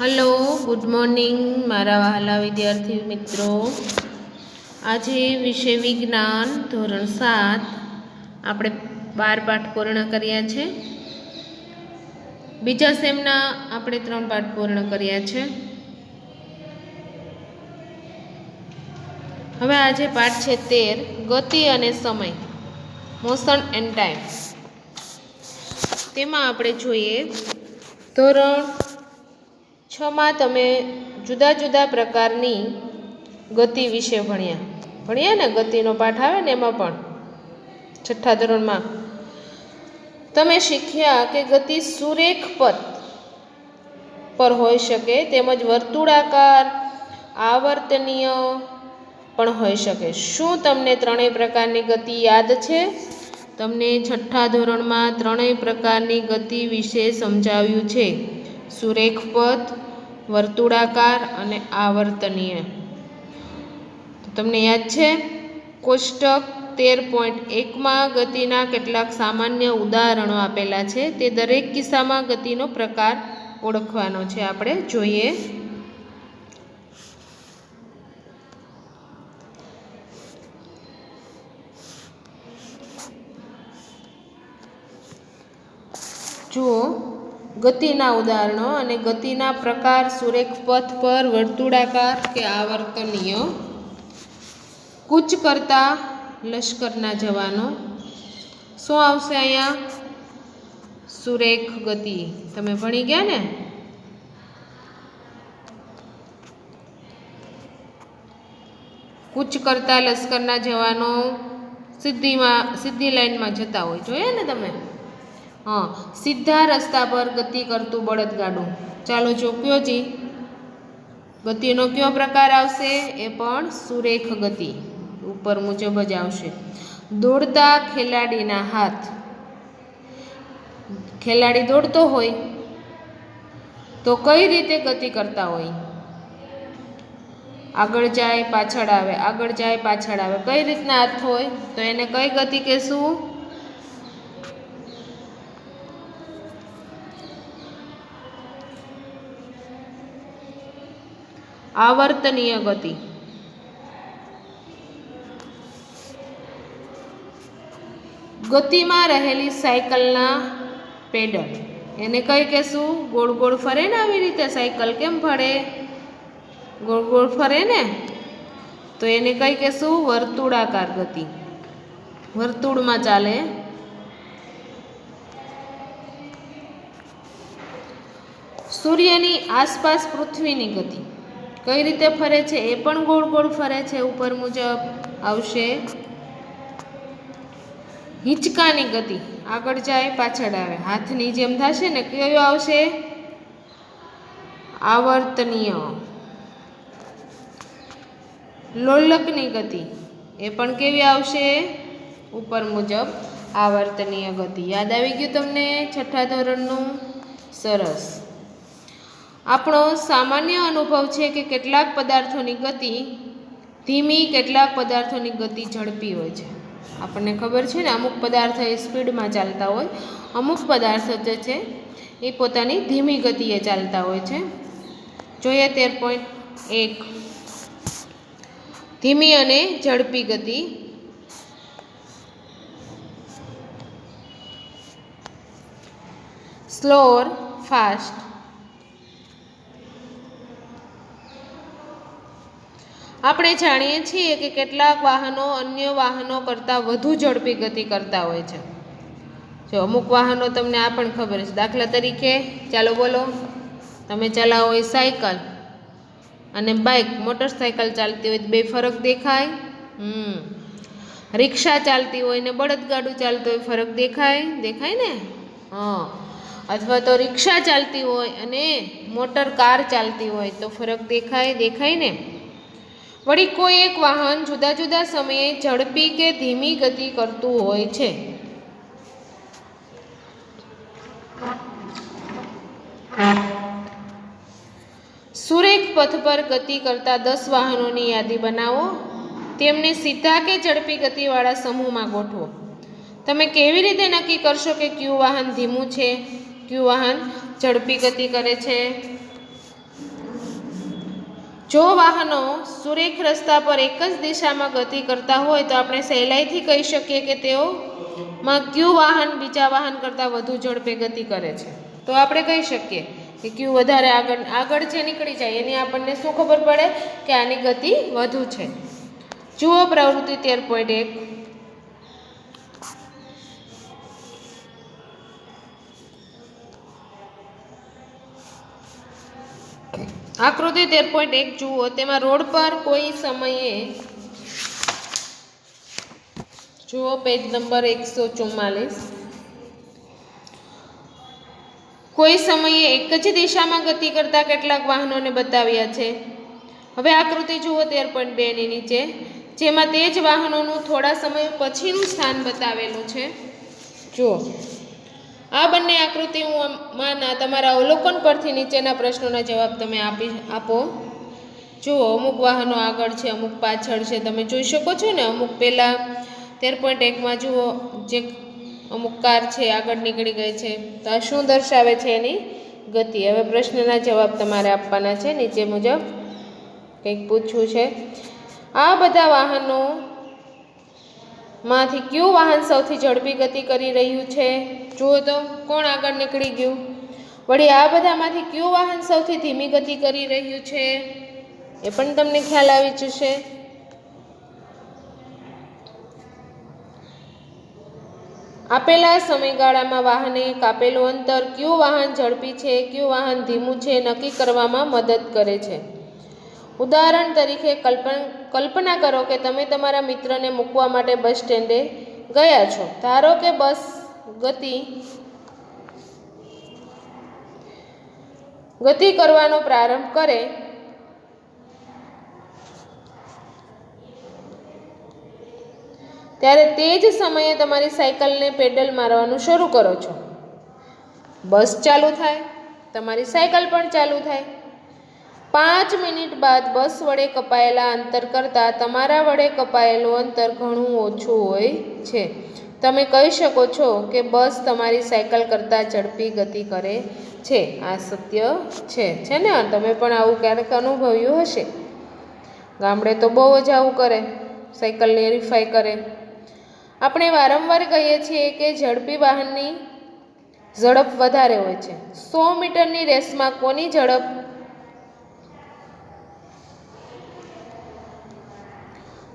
Hello good morning મારા વહાલા વિદ્યાર્થી મિત્રો. આજે વિષય વિજ્ઞાન ધોરણ સાત આપણે બાર પાઠ પૂર્ણ કર્યા છે. બીજા સેમના આપણે ત્રણ પાઠ પૂર્ણ કર્યા છે. હવે આજે પાઠ છે તેર, ગતિ અને સમય, મોશન એન્ડ ટાઈમ. તેમાં આપણે જોઈએ ધોરણ છમાં તમે જુદા જુદા પ્રકારની ગતિ વિશે ભણ્યા. ભણ્યા ને ગતિનો પાઠ આવે ને એમાં પણ છઠ્ઠા ધોરણમાં. તમે શીખ્યા કે ગતિ સુરેખ પથ પર હોઈ શકે, તેમજ વર્તુળાકાર આવર્તનીય પણ હોઈ શકે. શું તમને ત્રણેય પ્રકારની ગતિ યાદ છે? તમને છઠ્ઠા ધોરણમાં ત્રણેય પ્રકારની ગતિ વિશે સમજાવ્યું છે. સુરેખ પથ વર્તુળાકાર અને આવર્તનીય. તમને યાદ છે? કોષ્ટક તેર પોઈન્ટ એકમાં ગતિના કેટલાક સામાન્ય ઉદાહરણો આપેલા છે. તે દરેક કિસ્સામાં ગતિનો પ્રકાર ઓળખવાનો છે. આપણે જોઈએ. જુઓ. ગતિના ઉદાહરણો અને ગતિના પ્રકાર, સુરેખ પથ પર વર્તુળાકાર કે આવર્તનીય. કૂચ કરતા લશ્કરના જવાનો. શું આવશે અહીંયા? સુરેખ ગતિ. તમે ભણી ગયા ને? કૂચ કરતા લશ્કરના જવાનો સિદ્ધિમાં સિદ્ધિ લાઈનમાં જતા હોય. જોઈએ ને તમે? હા, સીધા રસ્તા પર ગતિ કરતું બળદગાડું ચાલો જો કયો જી ગતિનો કયો પ્રકાર આવશે? એ પણ સુરેખ ગતિ ઉપર મુજબ જ આવશે. દોડતા ખેલાડીના હાથ. ખેલાડી દોડતો હોય તો કઈ રીતે ગતિ કરતા હોય? આગળ જાય, પાછળ આવે, આગળ જાય, પાછળ આવે. કઈ રીતના હાથ હોય? તો એને કઈ ગતિ કહેશું? આવર્તનીય ગતિ. ગતિમાં રહેલી સાયકલના પેડલ. એને કઈ કહેશું? ગોળ ગોળ ફરે ને આવી રીતે સાયકલ કેમ ફરે? ગોળ ગોળ ફરે ને? તો એને કઈ કહેશું? વર્તુળાકાર ગતિ. વર્તુળમાં ચાલે. સૂર્યની આસપાસ પૃથ્વીની ગતિ. કઈ રીતે ફરે છે એ પણ ગોળ ગોળ ફરે છે, ઉપર મુજબ આવશે. હિંચકાની ગતિ. આગળ જાય, પાછળ આવે. હાથની જેમ થશે ને કયો આવશે? આવર્તનીય. લોલકની ગતિ. એ પણ કેવી આવશે? ઉપર મુજબ આવર્તનીય ગતિ. યાદ આવી ગયું તમને છઠ્ઠા ધોરણનું? સરસ. આપણો સામાન્ય અનુભવ છે કે કેટલાક પદાર્થોની ગતિ ધીમી, કેટલાક પદાર્થોની ગતિ ઝડપી હોય છે. આપણને ખબર છે ને, અમુક પદાર્થો એ સ્પીડમાં ચાલતા હોય, અમુક પદાર્થો જે છે એ પોતાની ધીમી ગતિએ ચાલતા હોય છે. જોઈએ તેર પોઈન્ટ એક. ધીમી અને ઝડપી ગતિ. સ્લોર ફાસ્ટ આપણે જાણીએ છીએ કે કેટલાક વાહનો અન્ય વાહનો કરતાં વધુ ઝડપી ગતિ કરતા હોય છે. જો અમુક વાહનો તમને આ પણ ખબર છે. દાખલા તરીકે ચાલો બોલો. તમે ચલાવો એ સાયકલ અને બાઇક. મોટરસાયકલ ચાલતી હોય બે ફરક દેખાય. હમ. રિક્ષા ચાલતી હોય ને બળદગાડું ચાલતું હોય ફરક દેખાય? દેખાય ને? હા. અથવા તો રિક્ષા ચાલતી હોય અને મોટર કાર ચાલતી હોય તો ફરક દેખાય? દેખાય ને? વળી કોઈ એક વાહન જુદા જુદા સમયે ઝડપી કે ધીમી ગતિ કરતું હોય છે. સુરેખ પથ પર ગતિ કરતા દસ વાહનોની યાદી બનાવો. તેમને સીધા કે ઝડપી ગતિવાળા સમૂહમાં ગોઠવો. તમે કેવી રીતે નક્કી કરશો કે કયું વાહન ધીમું છે? કયું વાહન ઝડપી ગતિ કરે છે? જો વાહનો સુરેખ રસ્તા પર એક જ દિશામાં ગતિ કરતા હોય તો આપણે સહેલાઈથી કહી શકીએ કે તેઓમાં ક્યુ વાહન, બીજા વાહન કરતાં વધુ ઝડપે ગતિ કરે છે. તો આપણે કહી શકીએ કે ક્યુ વધારે આગળ આગળ જે નીકળી જાય એની આપણને શું ખબર પડે? કે આની ગતિ વધુ છે. જુઓ પ્રવૃત્તિ તેર પોઈન્ટ એક. આકૃતિ તેર પોઈન્ટ એક જુઓ. તેમાં રોડ પર કોઈ સમયે જુઓ પેજ નંબર એકસો ચુમ્માલીસ. કોઈ સમયે એક જ દિશામાં ગતિ કરતા કેટલાક વાહનોને બતાવ્યા છે. હવે આકૃતિ જુઓ તેર પોઈન્ટ બેની નીચે. જેમાં તે જ વાહનોનું થોડા સમય પછીનું સ્થાન બતાવેલું છે. જુઓ. આ બંને આકૃતિ હું માના તમારા અવલોકન પરથી નીચેના પ્રશ્નોના જવાબ તમે આપી આપો. જુઓ, અમુક વાહનો આગળ છે, અમુક પાછળ છે, તમે જોઈ શકો છો ને, અમુક પહેલાં તેર પોઈન્ટ એકમાં જુઓ, જે અમુક કાર છે, આગળ નીકળી ગઈ છે. તો આ શું દર્શાવે છે એની ગતિ? હવે પ્રશ્નના જવાબ તમારે આપવાના છે. નીચે મુજબ કંઈક પૂછવું છે. આ બધા વાહનો માંથી કયું વાહન સૌથી ઝડપી ગતિ કરી રહ્યું છે? જુઓ તો, કોણ આગળ નીકળી ગયું? વળી આ બધામાંથી કયું વાહન સૌથી ધીમી ગતિ કરી રહ્યું છે? એ પણ તમને ખ્યાલ આવી જશે. આપેલા સમયગાળામાં વાહને કાપેલું અંતર કયું વાહન ઝડપી છે, કયું વાહન ધીમું છે, નક્કી કરવામાં મદદ કરે છે. ઉદાહરણ તરીકે કલ્પના કરો કે તમે તમારા મિત્રને મૂકવા માટે બસ સ્ટેન્ડે ગયા છો. ધારો કે બસ ગતિ ગતિ કરવાનો પ્રારંભ કરે. ત્યારે તે જ સમયે તમારી સાયકલને પેડલ મારવાનું શરૂ કરો છો. બસ ચાલુ થાય, તમારી સાયકલ પણ ચાલુ થાય. પાંચ મિનિટ બાદ બસ વડે કપાયેલા અંતર કરતાં તમારા વડે કપાયેલું અંતર ઘણું ઓછું હોય છે. તમે કહી શકો છો કે બસ તમારી સાયકલ કરતાં ઝડપી ગતિ કરે છે. આ સત્ય છે છે ને? તમે પણ આવું ક્યારેક અનુભવ્યું હશે. ગામડે તો બહુ જ આવું કરે સાયકલને રિફાઈ કરે. આપણે વારંવાર કહીએ છીએ કે ઝડપી વાહનની ઝડપ વધારે હોય છે. સો મીટરની રેસમાં કોની ઝડપ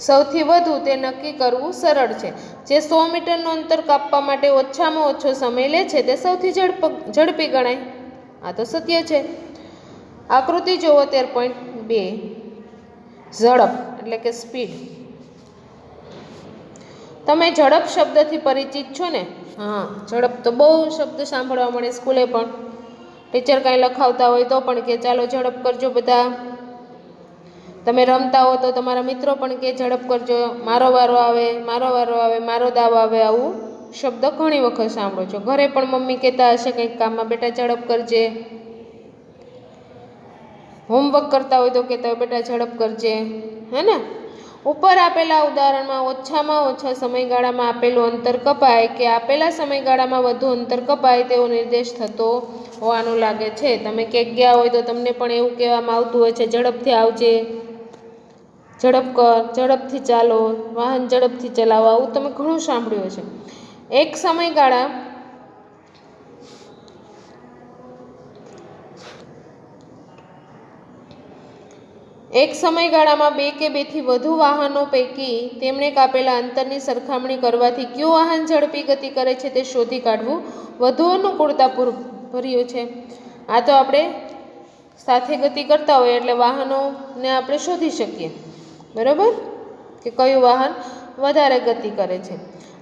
સૌથી વધુ તે નક્કી કરવું સરળ છે. જે સો મીટરનું અંતર કાપવા માટે ઓછામાં ઓછો સમય લે છે, તે સૌથી ઝડપ, ઝડપી ગણાય. આ તો સત્ય છે. આકૃતિ જોવો તેર પોઈન્ટ બે. ઝડપ, એટલે કે સ્પીડ. તમે ઝડપ શબ્દથી પરિચિત છો ને? હા, ઝડપ તો બહુ શબ્દ સાંભળવા મળે સ્કૂલે પણ. ટીચર કાંઈ લખાવતા હોય તો પણ કે ચાલો ઝડપ કરજો બધા. તમે રમતા હો તો તમારા મિત્રો પણ કે ઝડપ કરજો, મારો વારો આવે, મારો વારો આવે, મારો દાવ આવે, આવું શબ્દ ઘણી વખત સાંભળો છો. ઘરે પણ મમ્મી કહેતા હશે કંઈક કામમાં બેટા ઝડપ કરજે. હોમવર્ક કરતા હોય તો કહેતા હોય, બેટા ઝડપ કરજે. હે ને? ઉપર આપેલા ઉદાહરણમાં ઓછામાં ઓછા સમયગાળામાં આપેલું અંતર કપાય કે આપેલા સમયગાળામાં વધુ અંતર કપાય તેવો નિર્દેશ થતો હોવાનું લાગે છે. તમે ક્યાંક ગયા હોય તો તમને પણ એવું કહેવામાં આવતું હોય છે, ઝડપથી આવજે. ઝડપ કર, ઝડપથી ચાલો, વાહન ઝડપથી ચલાવો, આવું તમે ઘણું સાંભળ્યું છે એક સમયગાળા એક સમયગાળામાં બે કે બેથી વધુ વાહનો પૈકી તેમણે કાપેલા અંતરની સરખામણી કરવાથી કયું વાહન ઝડપી ગતિ કરે છે તે શોધી કાઢવું વધુ અનુકૂળતા ભર્યું છે. આ તો આપણે સાથે ગતિ કરતા હોઈએ એટલે વાહનોને આપણે શોધી શકીએ. બરાબર? કે કયું વાહન વધારે ગતિ કરે છે?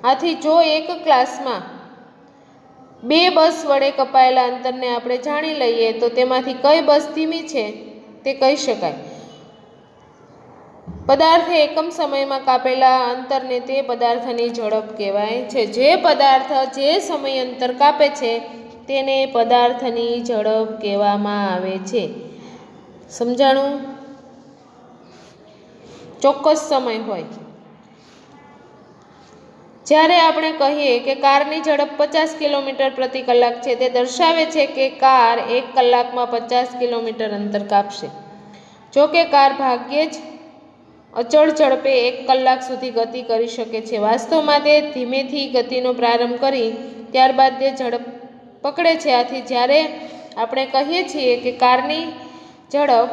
આથી જો એક ક્લાસમાં બે બસ વડે કપાયેલા અંતરને આપણે જાણી લઈએ તો તેમાંથી કઈ બસ ધીમી છે તે કહી શકાય. પદાર્થે એકમ સમયમાં કાપેલા અંતરને તે પદાર્થની ઝડપ કહેવાય છે. જે પદાર્થ જે સમય અંતર કાપે છે તેને પદાર્થની ઝડપ કહેવામાં આવે છે. સમજાણું? ચોક્કસ સમય હોય. જ્યારે આપણે કહીએ કે કારની ઝડપ પચાસ કિલોમીટર પ્રતિ કલાક છે, તે દર્શાવે છે કે કાર એક કલાકમાં પચાસ કિલોમીટર અંતર કાપશે. જો કે કાર ભાગ્યે જ અચળ ઝડપે એક કલાક સુધી ગતિ કરી શકે છે. વાસ્તવમાં તે ધીમેથી ગતિનો પ્રારંભ કરી ત્યારબાદ તે ઝડપ પકડે છે. આથી જ્યારે આપણે કહીએ છીએ કે કારની ઝડપ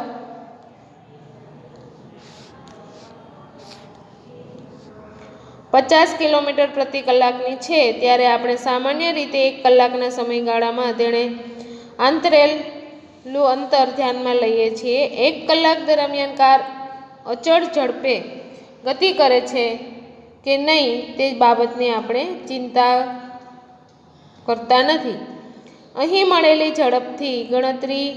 પચાસ કિલોમીટર પ્રતિ કલાકની છે, ત્યારે આપણે સામાન્ય રીતે એક કલાકના સમયગાળામાં તેણે આંતરેલું અંતર ધ્યાનમાં લઈએ છીએ. એક કલાક દરમિયાન કાર અચળ ઝડપે ગતિ કરે છે કે નહીં તે બાબતની આપણે ચિંતા કરતા નથી. અહીં મળેલી ઝડપથી ગણતરી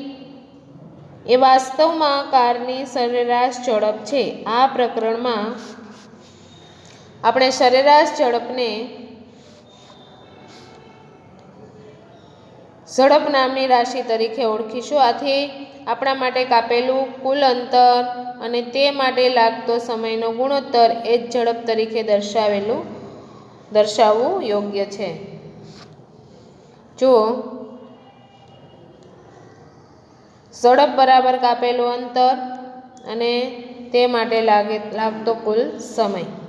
એ વાસ્તવમાં કારની સરેરાશ ઝડપ છે. આ પ્રકરણમાં આપણે સરેરાશ ઝડપને ઝડપ નામની રાશિ તરીકે ઓળખીશું. આથી આપણા માટે કાપેલું કુલ અંતર અને તે માટે લાગતો સમયનો ગુણોત્તર એ જ ઝડપ તરીકે દર્શાવેલું, દર્શાવવું યોગ્ય છે. જો ઝડપ બરાબર કાપેલું અંતર અને તે માટે લાગે, લાગતો કુલ સમય.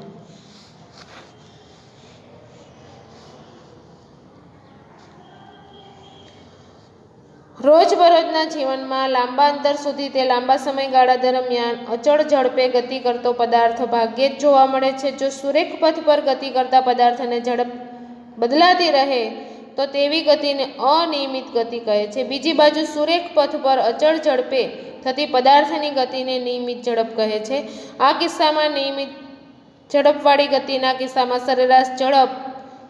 રોજબરોજના જીવનમાં લાંબા અંતર સુધી તે લાંબા સમયગાળા દરમિયાન અચળ ઝડપે ગતિ કરતો પદાર્થ ભાગ્યે જ જોવા મળે છે. જો સુરેખ પથ પર ગતિ કરતા પદાર્થને ઝડપ બદલાતી રહે, તો તેવી ગતિને અનિયમિત ગતિ કહે છે. બીજી બાજુ સુરેખ પથ પર અચળ ઝડપે થતી પદાર્થની ગતિને નિયમિત ઝડપ કહે છે. આ કિસ્સામાં નિયમિત ઝડપવાળી ગતિના કિસ્સામાં સરેરાશ ઝડપ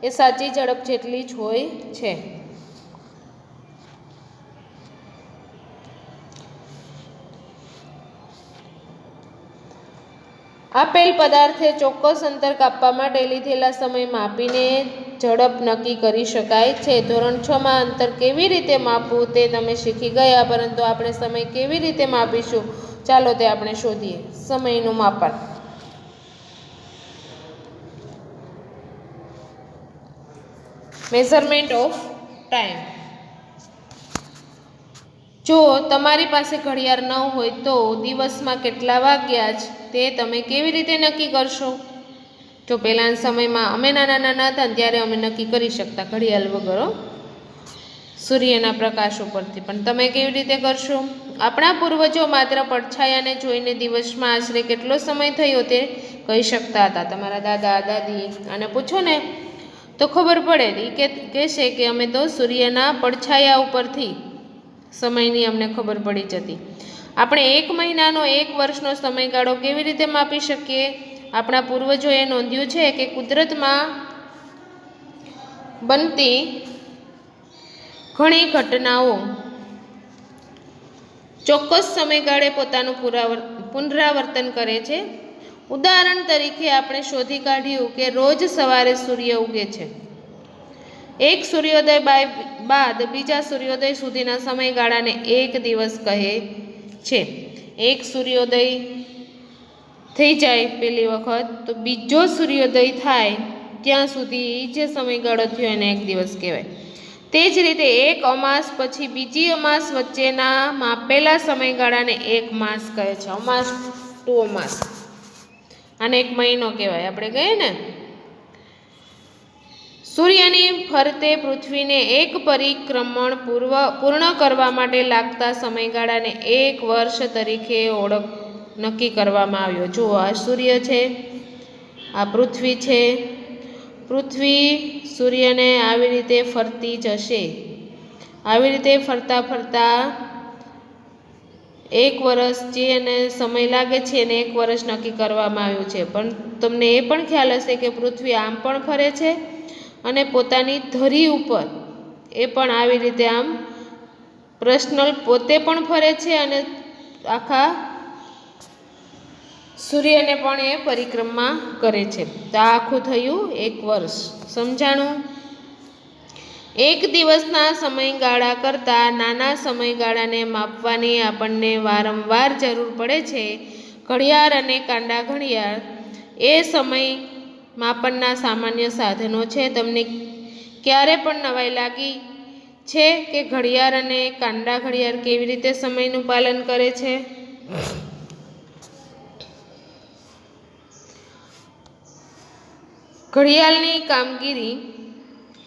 એ સાચી ઝડપ જેટલી જ હોય છે. આપેલ પદાર્થે ચોક્કસ અંતર કાપવા માટે લીધેલા સમય માપીને ઝડપ નક્કી કરી શકાય છે. ધોરણ છમાં અંતર કેવી રીતે માપવું તે તમે શીખી ગયા, પરંતુ આપણે સમય કેવી રીતે માપીશું? ચાલો તે આપણે શોધીએ. સમયનું માપન. મેઝરમેન્ટ ઓફ ટાઈમ જો તમારી પાસે ઘડિયાળ ન હોય તો દિવસમાં કેટલા વાગ્યા જ તે તમે કેવી રીતે નક્કી કરશો? જો પહેલાંના સમયમાં અમે નાના નાના હતા ત્યારે અમે નક્કી કરી શકતા ઘડિયાળ વગર સૂર્યના પ્રકાશ ઉપરથી. પણ તમે કેવી રીતે કરશો? આપણા પૂર્વજો માત્ર પડછાયાને જોઈને દિવસમાં આશરે કેટલો સમય થયો તે કહી શકતા હતા. તમારા દાદા, દાદી અને પૂછો ને, તો ખબર પડે એ કહેશે કે અમે તો સૂર્યના પડછાયા ઉપરથી સમયની અમને ખબર પડી જતી. આપણે એક મહિનાનો, એક વર્ષનો સમયગાળો કેવી રીતે માપી શકીએ? આપણા પૂર્વજોએ નોંધ્યું છે કે કુદરતમાં બનતી ઘણી ઘટનાઓ ચોક્કસ સમયગાળે પોતાનું પુનરાવર્તન કરે છે. ઉદાહરણ તરીકે આપણે શોધી કાઢ્યું કે રોજ સવારે સૂર્ય ઉગે છે. એક સૂર્યોદય બાદ બીજા સૂર્યોદય સુધીના સમયગાળાને એક દિવસ કહે છે. એક સૂર્યોદય થઈ જાય પહેલી વખત, તો બીજો સૂર્યોદય થાય ત્યાં સુધી જે સમયગાળો થયો એને એક દિવસ કહેવાય. તે જ રીતે એક અમાસ પછી બીજી અમાસ વચ્ચેના માપેલા સમયગાળાને એક માસ કહે છે. અમાસ ટુ અમાસ. આને એક મહિનો કહેવાય. આપણે કહીએ ને સૂર્યની ફરતે પૃથ્વીને એક પરિક્રમણ પૂર્વ, પૂર્ણ કરવા માટે લાગતા સમયગાળાને એક વર્ષ તરીકે ઓળખ નક્કી કરવામાં આવ્યો. જુઓ, આ સૂર્ય છે, આ પૃથ્વી છે. પૃથ્વી સૂર્યને આવી રીતે ફરતી જશે આવી રીતે ફરતા ફરતા એક વર્ષ જે એને સમય લાગે છે એને એક વર્ષ નક્કી કરવામાં આવ્યું છે. પણ તમને એ પણ ખ્યાલ હશે કે પૃથ્વી આમ પણ ફરે છે અને પોતાની ધરી ઉપર એ પણ આવી રીતે આમ પર્સનલ પોતે પણ ફરે છે અને આખા સૂર્યને પણ એ પરિક્રમા કરે છે. તો આ આખું થયું એક વર્ષ. સમજાણું? એક દિવસના સમયગાળા કરતાં નાના સમયગાળાને માપવાની આપણને વારંવાર જરૂર પડે છે. ઘડિયાળ અને કાંડા ઘડિયાળ એ સમય માપનના સામાન્ય સાધનો છે. તમને ક્યારે પણ નવાઈ લાગી છે કે ઘડિયાળ અને કાંડા ઘડિયાળ કેવી રીતે સમયનું પાલન કરે છે? ઘડિયાળની કામગીરી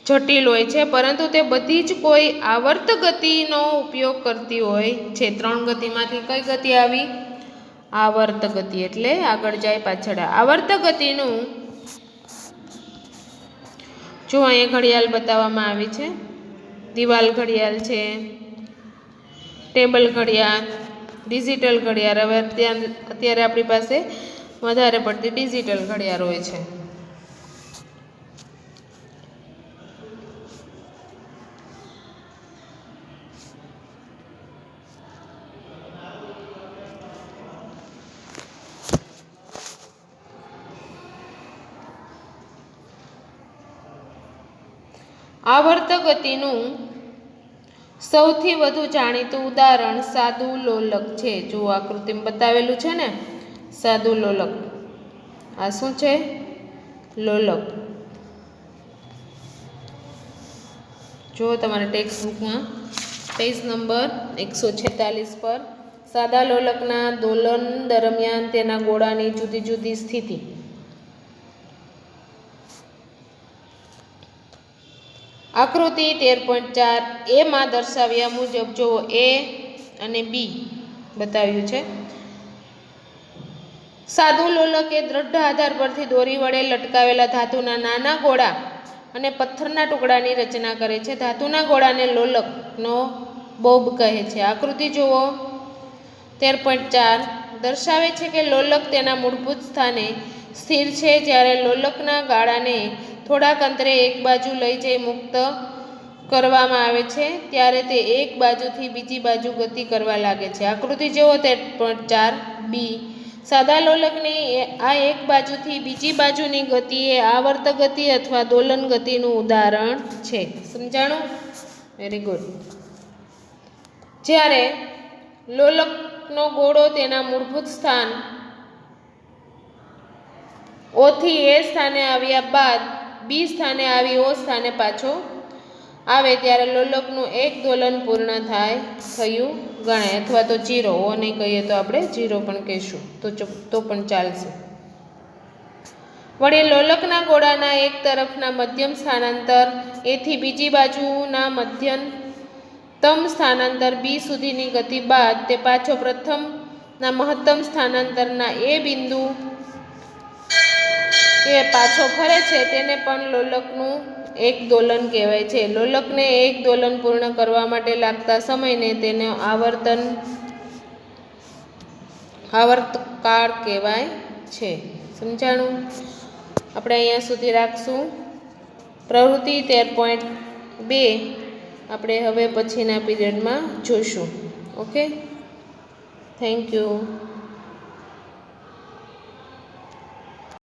જટિલ હોય છે, પરંતુ તે બધી જ કોઈ આવર્ત ગતિનો ઉપયોગ કરતી હોય છે. ત્રણ ગતિમાંથી કઈ ગતિ આવી? આવર્ત ગતિ એટલે આગળ જાય પાછળ. આવર્ત ગતિનું જો અહીંયા ઘડિયાળ બતાવવામાં આવી છે, દિવાલ ઘડિયાળ છે, ટેબલ ઘડિયાળ, ડિજિટલ ઘડિયાળ. હવે અત્યારે આપણી પાસે વધારે પડતી ડિજિટલ ઘડિયાળ હોય છે. આવર્ત સૌથી વધુ જાણીતું ઉદાહરણ સાદુ લોલક છે. જો આકૃતિમાં બતાવેલું છે ને સાદુ લોલક. આ શું છે? લોલક. જો તમારા ટેક્સ્ટ બુકમાં પેજ નંબર એકસો છેતાલીસ પર સાદા લોલકના દોલન દરમિયાન તેના ગોળાની જુદી જુદી સ્થિતિ. આકૃતિ તેર પોઈન્ટ ચાર એમાં દર્શાવ્યા મુજબ જો એ અને બી બતાવ્યું છે. સાધુ લોલક દ્રઢ આધાર પરથી દોરી વડે લટકાવેલા ધાતુના નાના ગોળા અને પથ્થરના ટુકડાની રચના કરે છે. ધાતુના ગોળાને લોલકનો બોબ કહે છે. આકૃતિ જુઓ. તેર પોઈન્ટ ચાર દર્શાવે છે કે લોલક તેના મૂળભૂત સ્થાને સ્થિર છે. જ્યારે લોલકના ગાળાને થોડાક અંતરે એક બાજુ લઈ જઈ મુક્ત કરવામાં આવે છે, ત્યારે તે એક બાજુથી બીજી બાજુ ગતિ કરવા લાગે છે. આકૃતિ જુઓ તે પોઈન્ટ ચાર બી. સાદા લોલકની આ એક બાજુથી બીજી બાજુની ગતિ એ આવર્ત ગતિ અથવા દોલન ગતિનું ઉદાહરણ છે. સમજાણું? વેરી ગુડ જ્યારે લોલકનો ગોળો તેના મૂળભૂત સ્થાન ઓથી એ સ્થાને આવ્યા બાદ બી સ્થાને આવી, ઓ સ્થાને પાછો આવે ત્યારે લોલકનું એક દોલન પૂર્ણ થાય, થયું ગણાય. અથવા તો જીરો, ઓ નહીં કહીએ તો આપણે જીરો પણ કહીશું. તો તો પણ ચાલશે. વળી લોલકના ગોળાના એક તરફના મધ્યમ સ્થાનાંતર, એથી બીજી બાજુના મધ્યમતમ સ્થાનાંતર બી સુધીની ગતિ બાદ તે પાછો પ્રથમના મહત્તમ સ્થાનાંતરના એ બિંદુ એ પાછો ફરે છે, તેને પણ લોલકનું એક દોલન કહેવાય છે. લોલકને એક દોલન પૂર્ણ કરવા માટે લાગતા સમયને તેને આવર્તન આવર્તકાળ કહેવાય છે. સમજાણું? આપણે અહીંયા સુધી રાખશું. પ્રવૃત્તિ તેર પોઈન્ટ બે આપણે હવે પછીના પીરિયડમાં જોઈશું. ઓકે? Thank you